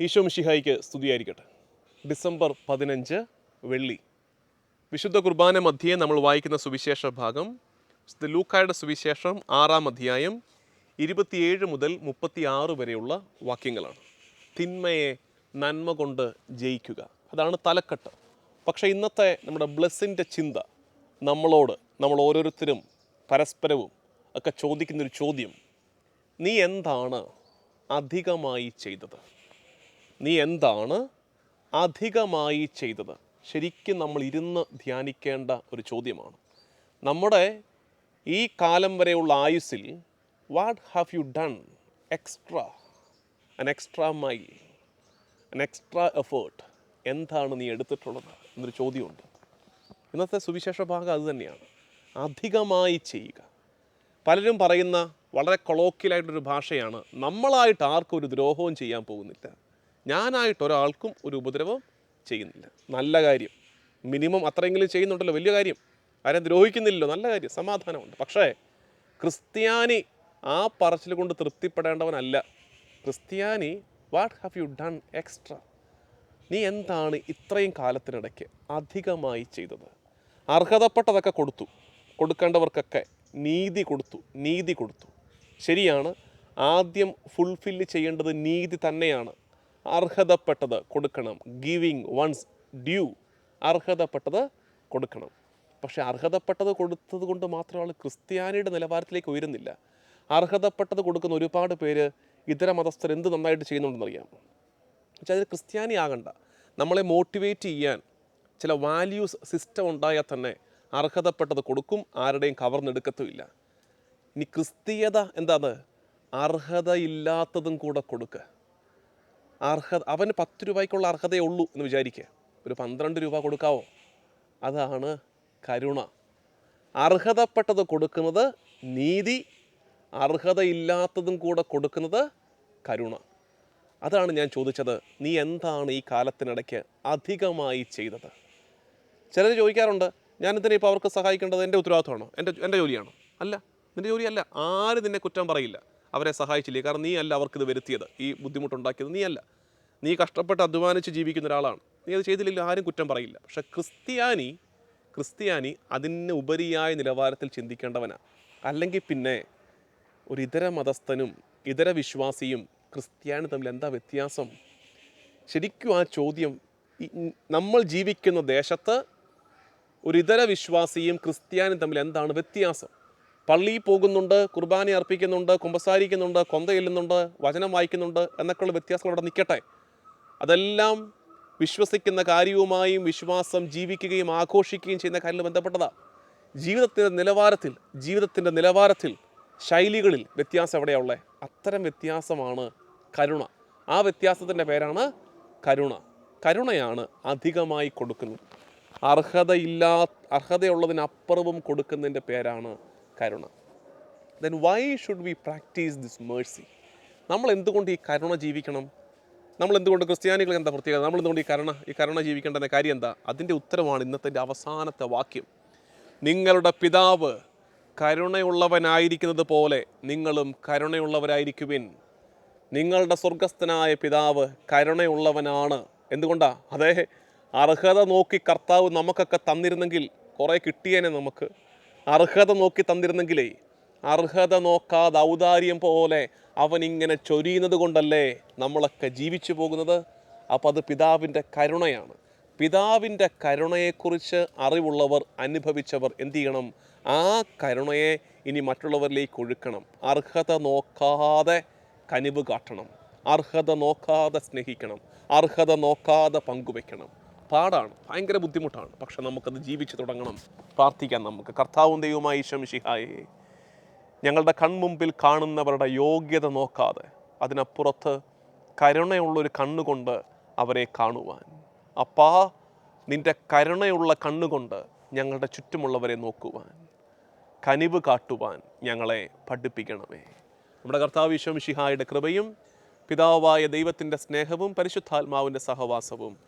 ഈശോ മിഷിഹായിക്ക് സ്തുതിയായിരിക്കട്ടെ. ഡിസംബർ പതിനഞ്ച് വെള്ളി. വിശുദ്ധ കുർബാന മധ്യേ നമ്മൾ വായിക്കുന്ന സുവിശേഷ ഭാഗം ലൂക്കായുടെ സുവിശേഷം ആറാം അധ്യായം ഇരുപത്തിയേഴ് മുതൽ മുപ്പത്തിയാറ് വരെയുള്ള വാക്യങ്ങളാണ്. തിന്മയെ നന്മ കൊണ്ട് ജയിക്കുക. അതാണ് തലക്കെട്ട്. പക്ഷേ ഇന്നത്തെ നമ്മുടെ ബ്ലെസ്സിന്റെ ചിന്ത നമ്മളോട് നമ്മൾ ഓരോരുത്തരും പരസ്പരവും ഒക്കെ ചോദിക്കുന്നൊരു ചോദ്യം നീ എന്താണ് അധികമായി ചെയ്തത്? നീ എന്താണ് അധികമായി ചെയ്തത്? ശരിക്കും നമ്മൾ ഇരുന്ന് ധ്യാനിക്കേണ്ട ഒരു ചോദ്യമാണ്. നമ്മുടെ ഈ കാലം വരെയുള്ള ആയുസ്സിൽ what have you done extra an extra mile an extra effort എന്താണ് നീ എടുത്തിട്ടുള്ളത് എന്നൊരു ചോദ്യമുണ്ട്. ഇന്നത്തെ സുവിശേഷ ഭാഗം അത് തന്നെയാണ്. അധികമായി ചെയ്യുക. പലരും പറയുന്ന വളരെ കൊളോക്കിയലായിട്ടൊരു ഭാഷയാണ് നമ്മളായിട്ട് ആർക്കും ഒരു ദ്രോഹവും ചെയ്യാൻ പോകുന്നില്ല. ഞാനായിട്ട് ഒരാൾക്കും ഒരു ഉപദ്രവം ചെയ്യുന്നില്ല. നല്ല കാര്യം. മിനിമം അത്രയെങ്കിലും ചെയ്യുന്നുണ്ടല്ലോ വലിയ കാര്യം. ആരെയും ദ്രോഹിക്കുന്നില്ലല്ലോ നല്ല കാര്യം. സമാധാനമുണ്ട്. പക്ഷേ ക്രിസ്ത്യാനി ആ പറച്ചിൽ കൊണ്ട് തൃപ്തിപ്പെടേണ്ടവനല്ല. ക്രിസ്ത്യാനി what have you done extra നീ എന്താണ് ഇത്രയും കാലത്തിനിടയ്ക്ക് അധികമായി ചെയ്തത്? അർഹതപ്പെട്ടതൊക്കെ കൊടുത്തു. കൊടുക്കേണ്ടവർക്കൊക്കെ നീതി കൊടുത്തു നീതി കൊടുത്തു. ശരിയാണ് ആദ്യം ഫുൾഫില്ല് ചെയ്യേണ്ടത് നീതി തന്നെയാണ്. അർഹതപ്പെട്ടത് കൊടുക്കണം. ഗിവിങ് വൺസ് ഡ്യൂ അർഹതപ്പെട്ടത് കൊടുക്കണം. പക്ഷേ അർഹതപ്പെട്ടത് കൊടുത്തത് കൊണ്ട് മാത്രം ആൾ ക്രിസ്ത്യാനിയുടെ നിലവാരത്തിലേക്ക് ഉയരുന്നില്ല. അർഹതപ്പെട്ടത് കൊടുക്കുന്ന ഒരുപാട് പേര് ഇതര മതസ്ഥർ എന്ത് നന്നായിട്ട് ചെയ്യുന്നുണ്ടെന്നറിയാം. പക്ഷേ അതിന് ക്രിസ്ത്യാനി ആകണ്ട. നമ്മളെ മോട്ടിവേറ്റ് ചെയ്യാൻ ചില വാല്യൂസ് സിസ്റ്റം ഉണ്ടായാൽ തന്നെ അർഹതപ്പെട്ടത് കൊടുക്കും ആരുടെയും കവർന്നെടുക്കത്തുമില്ല. ഇനി ക്രിസ്തീയത എന്താണ്? അർഹതയില്ലാത്തതും കൂടെ കൊടുക്കുക അർഹത അവന് പത്ത് രൂപയ്ക്കുള്ള അർഹതയേ ഉള്ളൂ എന്ന് വിചാരിക്കുക. ഒരു പന്ത്രണ്ട് രൂപ കൊടുക്കാവോ? അതാണ് കരുണ. അർഹതപ്പെട്ടത് കൊടുക്കുന്നത് നീതി അർഹതയില്ലാത്തതും കൂടെ കൊടുക്കുന്നത് കരുണ. അതാണ് ഞാൻ ചോദിച്ചത്. നീ എന്താണ് ഈ കാലത്തിനിടയ്ക്ക് അധികമായി ചെയ്തത്? ചിലർ ചോദിക്കാറുണ്ട് ഞാൻ ഇതിനെ ഇപ്പോൾ അവർക്ക് സഹായിക്കേണ്ടത്? എന്റെ ഉത്തരവാദിത്തമാണോ എന്റെ എന്റെ ജോലിയാണോ? അല്ല നിന്റെ ജോലിയല്ല. ആരും നിന്നെ കുറ്റം പറയില്ല. അവരെ സഹായിച്ചില്ലേ? കാരണം നീ അല്ല അവർക്കിത് വരുത്തിയത്. ഈ ബുദ്ധിമുട്ടുണ്ടാക്കിയത് നീയല്ല നീ കഷ്ടപ്പെട്ട് അധ്വാനിച്ച് ജീവിക്കുന്ന ഒരാളാണ്. നീ അത് ചെയ്തില്ലെങ്കിൽ ആരും കുറ്റം പറയില്ല. പക്ഷേ ക്രിസ്ത്യാനി ക്രിസ്ത്യാനി അതിന് ഉപരിയായ നിലവാരത്തിൽ ചിന്തിക്കേണ്ടവനാണ് അല്ലെങ്കിൽ പിന്നെ ഒരു ഇതര മതസ്ഥനും ഇതര വിശ്വാസിയും ക്രിസ്ത്യാനി തമ്മിൽ എന്താ വ്യത്യാസം? ശരിക്കും ആ ചോദ്യം നമ്മൾ ജീവിക്കുന്ന ദേശത്ത് ഒരു ഇതര വിശ്വാസിയും ക്രിസ്ത്യാനി തമ്മിൽ എന്താണ് വ്യത്യാസം? പള്ളിയിൽ പോകുന്നുണ്ട് കുർബാന അർപ്പിക്കുന്നുണ്ട് കുമ്പസാരിക്കുന്നുണ്ട് കൊന്ത ചെല്ലുന്നുണ്ട് വചനം വായിക്കുന്നുണ്ട് എന്നൊക്കെയുള്ള വ്യത്യാസങ്ങൾ അവിടെ നിൽക്കട്ടെ. അതെല്ലാം വിശ്വസിക്കുന്ന കാര്യവുമായും വിശ്വാസം ജീവിക്കുകയും ആഘോഷിക്കുകയും ചെയ്യുന്ന കാര്യത്തിൽ ബന്ധപ്പെട്ടതാണ് ജീവിതത്തിന്റെ നിലവാരത്തിൽ ജീവിതത്തിന്റെ നിലവാരത്തിൽ ശൈലികളിൽ വ്യത്യാസം എവിടെയാ ഉള്ളത് അത്തരം വ്യത്യാസമാണ് കരുണ. ആ വ്യത്യാസത്തിന്റെ പേരാണ് കരുണ. കരുണയാണ് അധികമായി കൊടുക്കുന്നത്. അർഹതയില്ലാ അർഹതയുള്ളതിനപ്പുറവും കൊടുക്കുന്നതിന്റെ പേരാണ് കരുണ. Then why should we practise this mercy നമ്മൾ എന്തുകൊണ്ട് ഈ കരുണ ജീവിക്കണം? നമ്മൾ എന്തുകൊണ്ട് ക്രിസ്ത്യാനികൾക്ക് എന്താ പ്രത്യേകത? നമ്മൾ എന്തുകൊണ്ട് ഈ കരുണ ഈ കരുണ ജീവിക്കേണ്ടതിന്റെ കാര്യം എന്താ? അതിന്റെ ഉത്തരമാണ് ഇന്നത്തെ അവസാനത്തെ വാക്യം. നിങ്ങളുടെ പിതാവ് കരുണയുള്ളവനായിരിക്കുന്നത് പോലെ നിങ്ങളും കരുണയുള്ളവരായിരിക്കുവിൻ. നിങ്ങളുടെ സ്വർഗസ്ഥനായ പിതാവ് കരുണയുള്ളവനാണ്. എന്തുകൊണ്ടാ? അതേ അർഹത നോക്കി കർത്താവ് നമുക്കൊക്കെ തന്നിരുന്നെങ്കിൽ കുറേ കിട്ടിയേനെ നമുക്ക്. അർഹത നോക്കി തന്നിരുന്നെങ്കിലേ അർഹത നോക്കാതെ ഔദാര്യം പോലെ അവൻ ഇങ്ങനെ ചൊരിയുന്നത് കൊണ്ടല്ലേ നമ്മളൊക്കെ ജീവിച്ചു പോകുന്നത്? അപ്പോൾ അത് പിതാവിന്റെ കരുണയാണ്. പിതാവിന്റെ കരുണയെക്കുറിച്ച് അറിവുള്ളവർ അനുഭവിച്ചവർ എന്തു ചെയ്യണം? ആ കരുണയെ ഇനി മറ്റുള്ളവരിലേക്ക് ഒഴുക്കണം. അർഹത നോക്കാതെ കനിവ് കാട്ടണം. അർഹത നോക്കാതെ സ്നേഹിക്കണം. അർഹത നോക്കാതെ പങ്കുവെക്കണം പാടാണ് ഭയങ്കര ബുദ്ധിമുട്ടാണ്. പക്ഷെ നമുക്കത് ജീവിച്ചു തുടങ്ങണം. പ്രാർത്ഥിക്കാം നമുക്ക്. കർത്താവും ദൈവമായി ശംഷിഹായേ ഞങ്ങളുടെ കൺമുമ്പിൽ കാണുന്നവരുടെ യോഗ്യത നോക്കാതെ അതിനപ്പുറത്ത് കരുണയുള്ളൊരു കണ്ണുകൊണ്ട് അവരെ കാണുവാൻ. അപ്പാ നിന്റെ കരുണയുള്ള കണ്ണുകൊണ്ട് ഞങ്ങളുടെ ചുറ്റുമുള്ളവരെ നോക്കുവാൻ. കനിവ് കാട്ടുവാൻ ഞങ്ങളെ പഠിപ്പിക്കണമേ. നമ്മുടെ കർത്താവ് വിശ്വമിഷിഹായുടെ കൃപയും പിതാവായ ദൈവത്തിന്റെ സ്നേഹവും പരിശുദ്ധാത്മാവിന്റെ സഹവാസവും